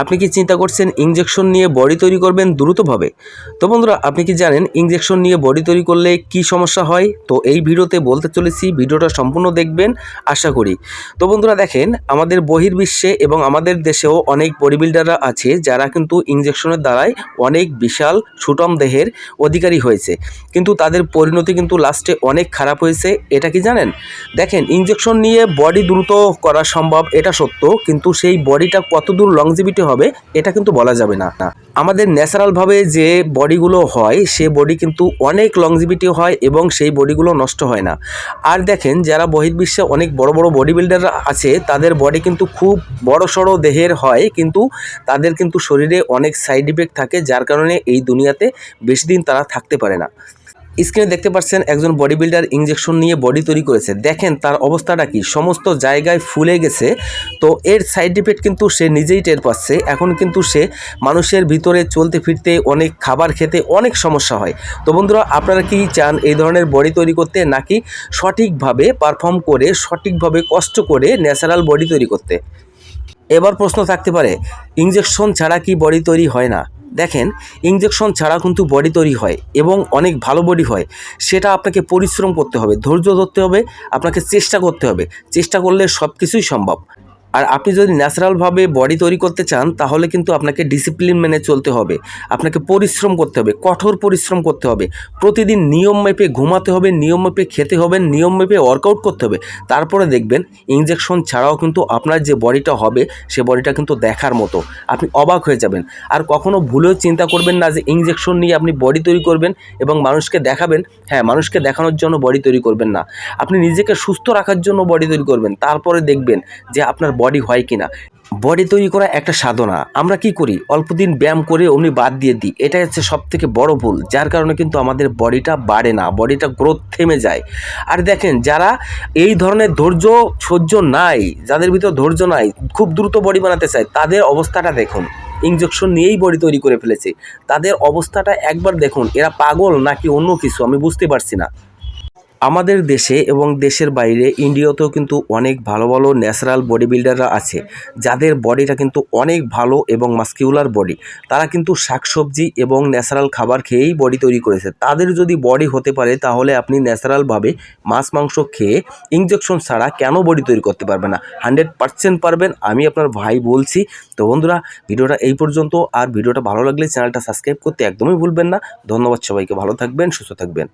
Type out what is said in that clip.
আপনি কি চিন্তা করছেন ইঞ্জেকশন নিয়ে বডি তৈরি করবেন দ্রুতভাবে? তো বন্ধুরা, আপনি কি জানেন ইঞ্জেকশন নিয়ে বডি তৈরি করলে কি সমস্যা হয়? তো এই ভিডিওতে বলতে চলেছি, ভিডিওটা সম্পূর্ণ দেখবেন, আশা করি। তো বন্ধুরা, দেখেন, আমাদের বহির্বিশ্বে এবং আমাদের দেশেও অনেক বডি বিল্ডাররা আছে যারা কিন্তু ইঞ্জেকশনের দ্বারাই অনেক বিশাল সুটম দেহের অধিকারী হয়েছে। কিন্তু তাদের পরিণতি কিন্তু লাস্টে অনেক খারাপ হয়েছে, এটা কি জানেন? দেখেন ইঞ্জেকশন নিয়ে বডি দ্রুত করা সম্ভব, এটা সত্য, কিন্তু সেই বডিটা কতদূর লংজিভিটি হবে, এটা কিন্তু বলা যাবে না। না আমাদের ন্যাচারালভাবে যে বডিগুলো হয়, সে বডি কিন্তু অনেক লংজিভিটি হয় এবং সেই বডিগুলো নষ্ট হয় না। আর দেখেন, যারা বহির্বিশ্বে অনেক বড় বড় বডি বিল্ডাররা আছে, তাদের বডি কিন্তু খুব বড় সড়ো দেহের হয়, কিন্তু তাদের কিন্তু শরীরে অনেক সাইড ইফেক্ট থাকে, যার কারণে এই দুনিয়াতে বেশি দিন তারা থাকতে পারে না। স্ক্রিনে দেখতে পাচ্ছেন একজন বডি বিল্ডার ইঞ্জেকশন নিয়ে বডি তৈরি করেছে। দেখেন তার অবস্থাটা কি? সমস্ত জায়গায় ফুলে গেছে। তো এর সাইড ইফেক্ট কিন্তু সে নিজেই টের পাচ্ছে। এখন কিন্তু সে মানুষের ভিতরে চলতে ফিরতে অনেক খাবার খেতে অনেক সমস্যা হয়। তো বন্ধুরা, আপনারা কি চান এই ধরনের বডি তৈরি করতে, নাকি সঠিকভাবে পারফর্ম করে, সঠিকভাবে কষ্ট করে ন্যাচারাল বডি তৈরি করতে? এবার প্রশ্ন থাকতে পারে ইঞ্জেকশন ছাড়া কি বডি তৈরি হয় না? দেখেন ইঞ্জেকশন ছাড়া কিন্তু বডি তৈরি হয় এবং অনেক ভালো বডি হয়। সেটা আপনাকে পরিশ্রম করতে হবে, ধৈর্য ধরতে হবে, আপনাকে চেষ্টা করতে হবে। চেষ্টা করলে সব কিছুই সম্ভব। আর আপনি যদি ন্যাচারালভাবে বডি তৈরি করতে চান, তাহলে কিন্তু আপনাকে ডিসিপ্লিন মেনে চলতে হবে। আপনাকে পরিশ্রম করতে হবে, কঠোর পরিশ্রম করতে হবে। প্রতিদিন নিয়ম মেপে ঘুমাতে হবে, নিয়ম মেপে খেতে হবে, নিয়ম মেপে ওয়ার্কআউট করতে হবে। তারপরে দেখবেন ইঞ্জেকশন ছাড়াও কিন্তু আপনার যে বডিটা হবে, সে বডিটা কিন্তু দেখার মতো। আপনি অবাক হয়ে যাবেন। আর কখনো ভুলেও চিন্তা করবেন না যে ইঞ্জেকশন নিয়ে আপনি বডি তৈরি করবেন এবং মানুষকে দেখাবেন হ্যাঁ মানুষকে দেখানোর জন্য বডি তৈরি করবেন না। আপনি নিজেকে সুস্থ রাখার জন্য বডি তৈরি করবেন। তারপরে দেখবেন যে আপনার বডি হয় কিনা? বডি তৈরি করা একটা সাধনা। আমরা কি করি? অল্প দিন ব্যায়াম করে অমনি বাদ দিয়ে দিই। এটাই হচ্ছে সব থেকে বড় ভুল, যার কারণে কিন্তু আমাদের বডিটা বাড়ে না বডিটা গ্রোথ থেমে যায়। আর দেখেন, যারা এই ধরনের ধৈর্য, সহ্য নাই, যাদের ভিতর ধৈর্য নাই, খুব দ্রুত বডি বানাতে চায়, তাদের অবস্থাটা দেখুন। ইঞ্জেকশন নিয়েই বডি তৈরি করে ফেলেছে। তাদের অবস্থাটা একবার দেখুন, এরা পাগল নাকি অন্য কিছু, আমি বুঝতে পারছি না। আমাদের দেশে এবং দেশের বাইরে ইন্ডিয়াতেও কিন্তু অনেক ভালো ভালো ন্যাচারাল বডি বিল্ডাররা আছে। যাদের বডিটা কিন্তু অনেক ভালো এবং মাস্কিউলার বডি। তারা কিন্তু শাকসবজি এবং ন্যাচারাল খাবার খেয়েই বডি তৈরি করেছে। তাদের যদি বডি হতে পারে, তাহলে আপনি ন্যাচারালভাবে মাছ, মাংস খেয়ে ইঞ্জেকশন ছাড়া কেন বডি তৈরি করতে পারবে না? হান্ড্রেড পার্সেন্ট পারবেন, আমি আপনার ভাই বলছি। তো বন্ধুরা, ভিডিওটা এই পর্যন্ত। আর ভিডিওটা ভালো লাগলে চ্যানেলটা সাবস্ক্রাইব করতে একদমই ভুলবেন না। ধন্যবাদ সবাইকে, ভালো থাকবেন, সুস্থ থাকবেন।